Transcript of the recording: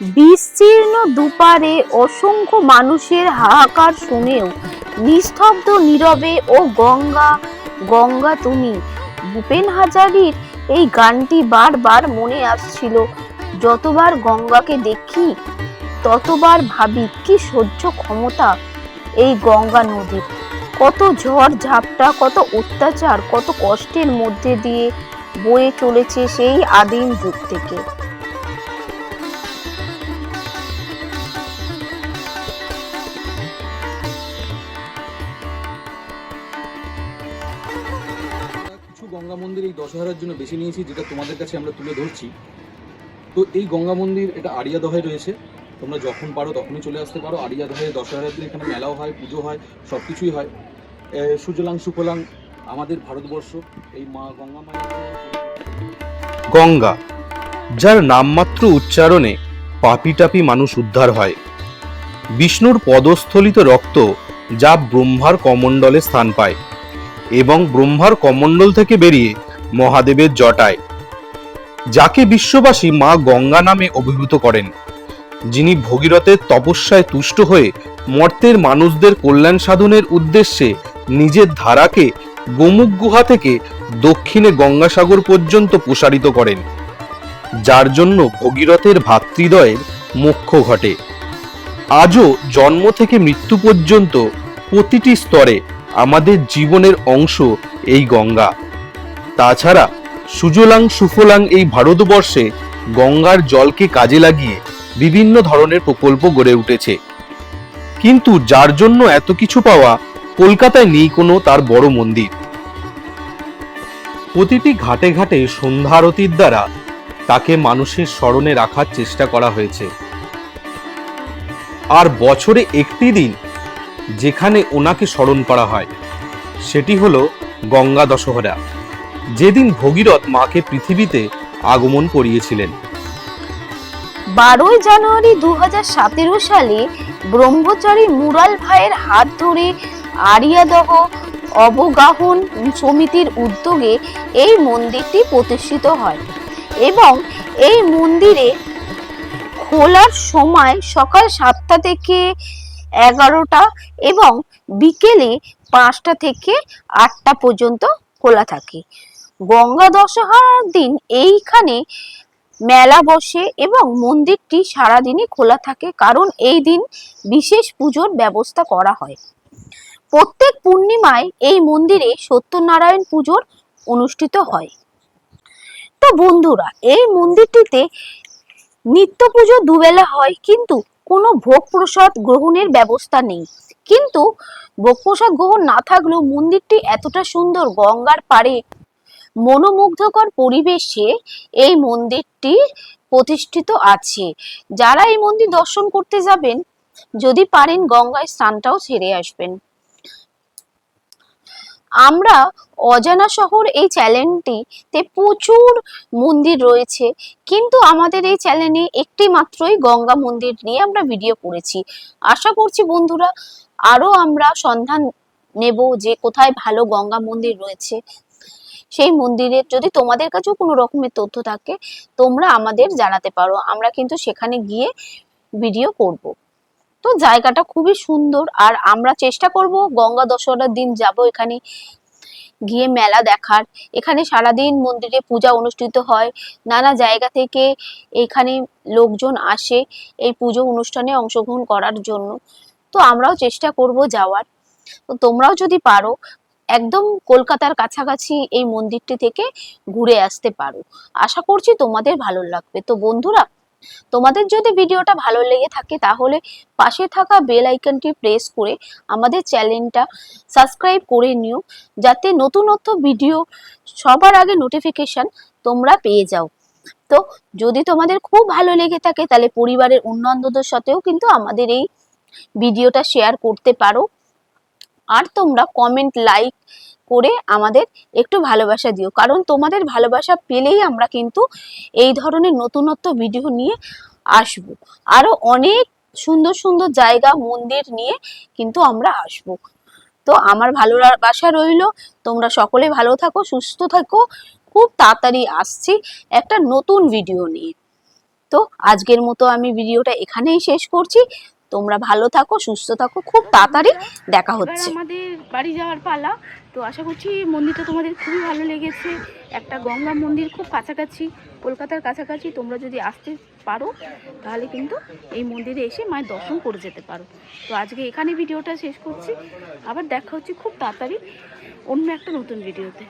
বিস্তীর্ণ দুপারে অসংখ্য মানুষের হাহাকার শুনেও নিস্তব্ধ নীরবে ও গঙ্গা গঙ্গা তুমি, ভূপেন হাজারির এই গানটি বারবার মনে আসছিল। যতবার গঙ্গাকে দেখি, ততবার ভাবি কি সহ্য ক্ষমতা এই গঙ্গা নদীর। কত ঝড় ঝাপটা, কত অত্যাচার, কত কষ্টের মধ্যে দিয়ে বয়ে চলেছে সেই আদিম যুগ থেকে। মন্দির এই দশহরার জন্য বেছে নিয়েছি, যেটা তোমাদের কাছে আমরা তুলে ধরছি। তো এই গঙ্গা মন্দির এটা আড়িয়াদহে রয়েছে। তোমরা যখন পারো তখনই চলে আসতে পারো। আড়িয়াদহে দশহরার দিন এখানে মেলাও হয়, পুজো হয় সব কিছুই হয় সুজলাং, সুফলাং, আমাদের ভারতবর্ষ, এই মা গঙ্গা মায়ের গঙ্গা, যার নামমাত্র উচ্চারণে পাপি টাপি মানুষ উদ্ধার হয়। বিষ্ণুর পদস্থলিত রক্ত যা ব্রহ্মার কমণ্ডলে স্থান পায়। এবং ব্রহ্মার কমণ্ডল থেকে বেরিয়ে মহাদেবের জটায়, যাকে বিশ্ববাসী মা গঙ্গা নামে অভিভূত করেন, যিনি ভগীরথের তপস্যায় তুষ্ট হয়ে মর্তের মানুষদের কল্যাণ সাধনের উদ্দেশ্যে নিজের ধারাকে গোমুখ গুহা থেকে দক্ষিণে গঙ্গাসাগর পর্যন্ত প্রসারিত করেন, যার জন্য ভগীরথের ভাতৃদয়ের মোক্ষ ঘটে। আজও জন্ম থেকে মৃত্যু পর্যন্ত প্রতিটি স্তরে আমাদের জীবনের অংশ এই গঙ্গা। তাছাড়া সুজলাং সুফলাং এই ভারতবর্ষে গঙ্গার জলকে কাজে লাগিয়ে বিভিন্ন ধরনের প্রকল্প গড়ে উঠেছে। কিন্তু যার জন্য এত কিছু পাওয়া কলকাতায় নেই কোনো তার বড় মন্দির। প্রতিটি ঘাটে ঘাটে সন্ধ্যা আরতির দ্বারা তাকে মানুষের স্মরণে রাখার চেষ্টা করা হয়েছে। আর বছরে একটি দিন যেখানে ওনাকে স্মরণ করা হয়, সেটি হলো গঙ্গা দশহরা। যেদিন ভগীরথ মাকে পৃথিবীতে আগমন করিয়েছিলেন। বারোই জানুয়ারি দু সতেরো সালে ব্রহ্মচারী মুরাল ভাইয়ের হাত ধরে আরিয়াদহ অবগাহন সমিতির উদ্যোগে এই মন্দিরটি প্রতিষ্ঠিত হয় এবং এই মন্দিরে খোলার সময় সকাল সাতটা থেকে এগারোটা এবং বিকেলে পাঁচটা থেকে আটটা পর্যন্ত খোলা থাকে। গঙ্গা দশহার দিন এইখানে মেলা বসে এবং মন্দিরটি সারাদিনই খোলা থাকে, কারণ এই দিন বিশেষ পুজোর ব্যবস্থা করা হয়। প্রত্যেক পূর্ণিমায় এই মন্দিরে সত্যনারায়ণ পুজোর অনুষ্ঠিত হয়। তো বন্ধুরা, এই মন্দিরটিতে নিত্য পুজো দুবেলা হয়, কিন্তু কোনো ভোগ প্রসাদ গ্রহণের ব্যবস্থা নেই। কিন্তু ভোগ প্রসাদ গ্রহণ না থাকলেও মন্দিরটি এতটা সুন্দর গঙ্গার পাড়ে মনোমুগ্ধকর পরিবেশে এই মন্দিরটি প্রতিষ্ঠিত আছে। যারা এই মন্দির দর্শন করতে যাবেন, যদি পারেন গঙ্গায় স্থানটাও ছেড়ে আসবেন। আমরা অজানা শহর এই চ্যানেলটিতে প্রচুর মন্দির রয়েছে। কিন্তু আমাদের এই চ্যানেলে একটি মাত্রই গঙ্গা মন্দির নিয়ে আমরা ভিডিও করেছি। আশা করছি বন্ধুরা, আরও আমরা সন্ধান নেব যে কোথায় ভালো গঙ্গা মন্দির রয়েছে। সেই মন্দিরের যদি তোমাদের কাছেও কোনো রকমের তথ্য থাকে, তোমরা আমাদের জানাতে পারো। আমরা কিন্তু সেখানে গিয়ে ভিডিও করব। তো জায়গাটা খুবই সুন্দর। আর আমরা চেষ্টা করব গঙ্গা দশহরার দিন যাব এখানে গিয়ে মেলা দেখার। এখানে সারাদিন মন্দিরে পূজা অনুষ্ঠিত হয়। নানা জায়গা থেকে এখানে লোকজন আসে এই পুজো অনুষ্ঠানে অংশগ্রহণ করার জন্য। তো আমরাও চেষ্টা করব যাওয়ার। তো তোমরাও যদি পারো, একদম কলকাতার কাছাকাছি এই মন্দিরটি থেকে ঘুরে আসতে পারো। আশা করছি তোমাদের ভালো লাগবে। তো বন্ধুরা তোমাদের যদি ভিডিওটা ভালো লেগে থাকে, তাহলে পাশে থাকা বেল আইকনটি প্রেস করে আমাদের চ্যানেলটা সাবস্ক্রাইব করে নিও, যাতে নতুন নতুন ভিডিও সবার আগে নোটিফিকেশন তোমরা পেয়ে যাও। তো যদি তোমাদের খুব ভালো লেগে থাকে, তাহলে পরিবারের অন্যান্যদের সাথেও কিন্তু আমাদের এই ভিডিওটা শেয়ার করতে পারো। আর তোমরা কমেন্ট লাইক করে আমাদের একটু ভালোবাসা দিও। কারণ তোমাদের ভালোবাসা পেলেই আমরা কিন্তু এই ধরনের নতুনত্ব ভিডিও নিয়ে আসব। আরও অনেক সুন্দর সুন্দর জায়গা, মন্দির নিয়ে কিন্তু আমরা আসব। তো আমার ভালোবাসা রইল। তোমরা সকলে ভালো থাকো, সুস্থ থাকো। খুব তাড়াতাড়ি আসছি একটা নতুন ভিডিও নিয়ে। তো আজকের মতো আমি ভিডিওটা এখানেই শেষ করছি। তোমরা ভালো থাকো, সুস্থ থাকো। খুব তাড়াতাড়ি দেখা হচ্ছে। আমাদের বাড়ি যাওয়ার পালা। তো আশা করছি মন্দিরটা তোমাদের খুবই ভালো লেগেছে। একটা গঙ্গা মন্দির খুব কাছাকাছি, কলকাতার কাছাকাছি। তোমরা যদি আসতে পারো, তাহলে কিন্তু এই মন্দিরে এসে মায়ের দর্শন করে যেতে পারো। তো আজকে এখানে ভিডিওটা শেষ করছি। আবার দেখা হচ্ছে খুব তাড়াতাড়ি অন্য একটা নতুন ভিডিওতে।